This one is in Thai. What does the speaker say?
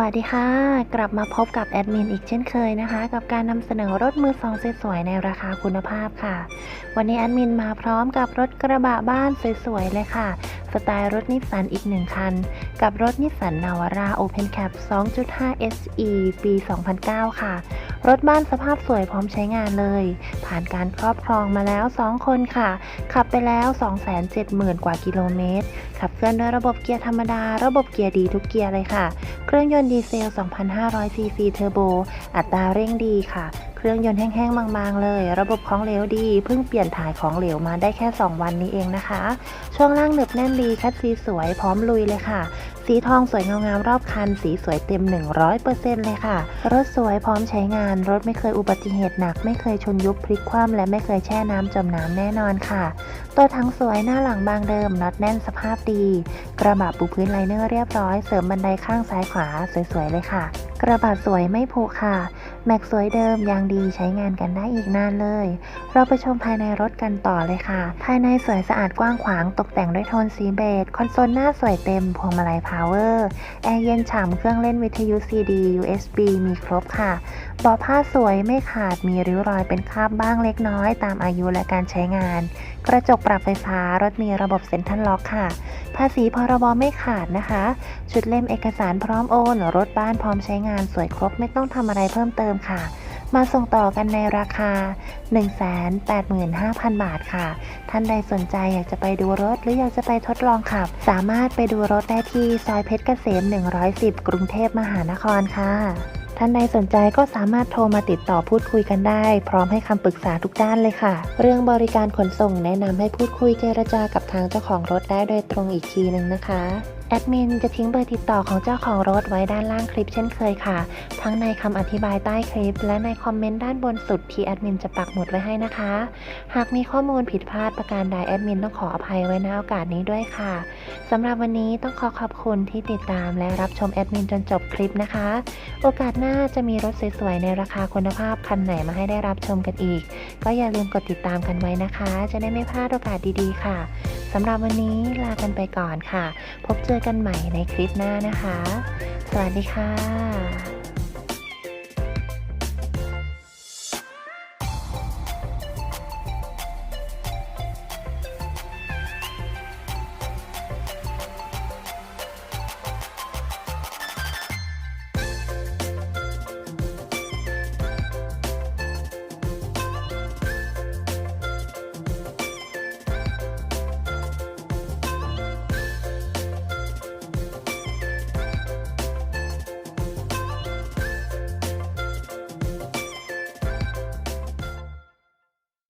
วัสดีค่ะ กลับมาพบกับแอดมินอีกเช่นเคยนะคะ กับการนำเสนอรถมือสองสวยๆในราคาคุณภาพค่ะ วันนี้แอดมินมาพร้อมกับรถกระบะบ้านสวยๆเลยค่ะ สไตล์รถนิสสันอีกหนึ่งคัน กับรถนิสสันนาวาร่า Open Cap 2.5 SE ปี 2009 ค่ะ รถบ้านสภาพสวยพร้อมใช้งานเลย ผ่านการครอบครองมาแล้ว 2 คนค่ะ ขับไปแล้ว 270,000 กว่ากิโลเมตร ขับเคลื่อนด้วยระบบเกียร์ธรรมดา ระบบเกียร์ดีทุกเกียร์เลยค่ะ เครื่องยนต์ดีเซล 2,500 ซีซีเทอร์โบ อัตราเร่งดีค่ะ เครื่องยนต์แห้งๆบางๆเลย ระบบของเหลวดี เพิ่งเปลี่ยนถ่ายของเหลวมาได้แค่ 2 วันนี้เองนะคะ ช่วงล่างหนึบแน่นดีคัดซีสวยพร้อมลุยเลยค่ะ สีทองสวยเงางามรอบคัน สีสวยเต็ม 100%เลยค่ะ รถสวยพร้อมใช้งาน รถไม่เคยอุบัติเหตุหนัก ไม่เคยชนยุบพลิกคว่ำและไม่เคยแช่น้ำจมน้ำแน่นอนค่ะ ตัวถังสวยหน้าหลังบางเดิมน็อตแน่นสภาพดี กระบะปูพื้นไลเนอร์เรียบร้อย เสริมบันไดข้างซ้ายขวาสวยๆเลยค่ะ กระบะสวยไม่ผุค่ะ แม็กสวยเดิมยางดีใช้งานกันได้อีกนานเลย เราไปชมภายในรถกันต่อเลยค่ะ ภายในสวยสะอาดกว้างขวางตกแต่งด้วยโทนสีเบจคอนโซลหน้าสวยเต็มพวงมาลัยพาวเวอร์แอร์เย็นฉ่ำเครื่องเล่นวิทยุ CD USB มีครบค่ะบาะผ้าสวยไม่ขาดมีริ้วรอยเป็นคราบบ้างเล็กน้อย ตามอายุและการใช้งาน กระจกปรับไฟฟ้ารถมีระบบเซ็นทรัลล็อกค่ะ ภาษีพรบไม่ขาดนะคะ ชุดเล่มเอกสารพร้อมโอน รถบ้านพร้อมใช้งานสวยครบไม่ต้องทำอะไรเพิ่มเติมค่ะ มาส่งต่อกันในราคา 185,000 บาทค่ะ ท่านใดสนใจอยากจะไปดูรถ หรืออยากจะไปทดลองขับ สามารถไปดูรถได้ที่ซอยเพชรเกษม 110 กรุงเทพมหานครค่ะท่านใดสนใจก็สามารถโทรมาติดต่อพูดคุยกันได้ พร้อมให้คำปรึกษาทุกด้านเลยค่ะ เรื่องบริการขนส่งแนะนำให้พูดคุยเจรจากับทางเจ้าของรถได้โดยตรงอีกทีหนึ่งนะคะ แอดมินจะทิ้งเบอร์ติดต่อของเจ้าของรถไว้ด้านล่างคลิปเช่นเคยค่ะ ทั้งในคำอธิบายใต้คลิป และในคอมเมนต์ด้านบนสุดที่แอดมินจะปักหมุดไว้ให้นะคะ หากมีข้อมูลผิดพลาดประการใดแอดมินต้องขออภัยไว้ณโอกาสนี้ด้วยค่ะสำหรับวันนี้ต้องขอขอบคุณที่ติดตามและรับชมแอดมินจนจบคลิปนะคะ โอกาสหน้าจะมีรถสวยๆในราคาคุณภาพคันไหนมาให้ได้รับชมกันอีก ก็อย่าลืมกดติดตามกันไว้นะคะ จะได้ไม่พลาดโอกาสดีๆ ค่ะ สำหรับวันนี้ลากันไปก่อนค่ะ พบเจอกันใหม่ในคลิปหน้านะคะ สวัสดีค่ะ